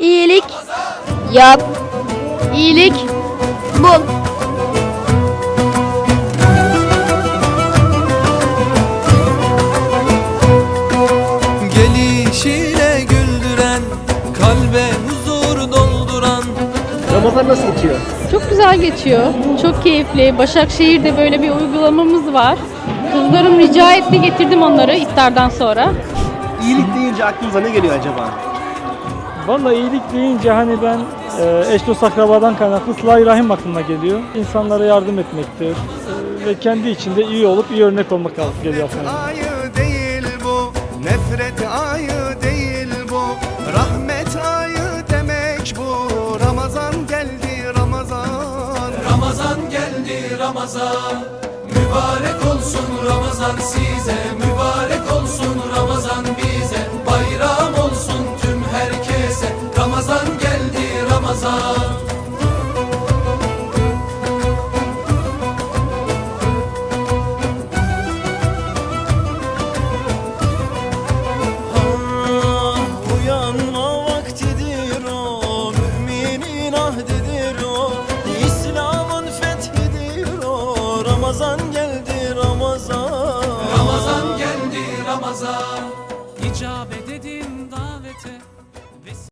İyilik. Yap. İyilik. Bul. Gelişiyle güldüren Kalbe huzur dolduran Ramazan nasıl geçiyor? Çok güzel geçiyor. Çok keyifli. Başakşehir'de böyle bir uygulamamız var. Kızlarım rica etti getirdim onları iftardan sonra. İyilik deyince aklınıza ne geliyor acaba? Vallahi iyilik deyince hani ben e, eş dost akrabadan kaynaklı sıla rahim aklıma geliyor. İnsanlara yardım etmektir e, ve kendi içinde iyi olup iyi örnek olmak geliyor aklıma. ayı değil bu Nefret ayı değil bu Rahmet ayı demek bu Ramazan geldi Ramazan Ramazan geldi Ramazan Mübarek olsun Ramazan size Ramazan geldi Ramazan. Ramazan geldi Ramazan. İcabet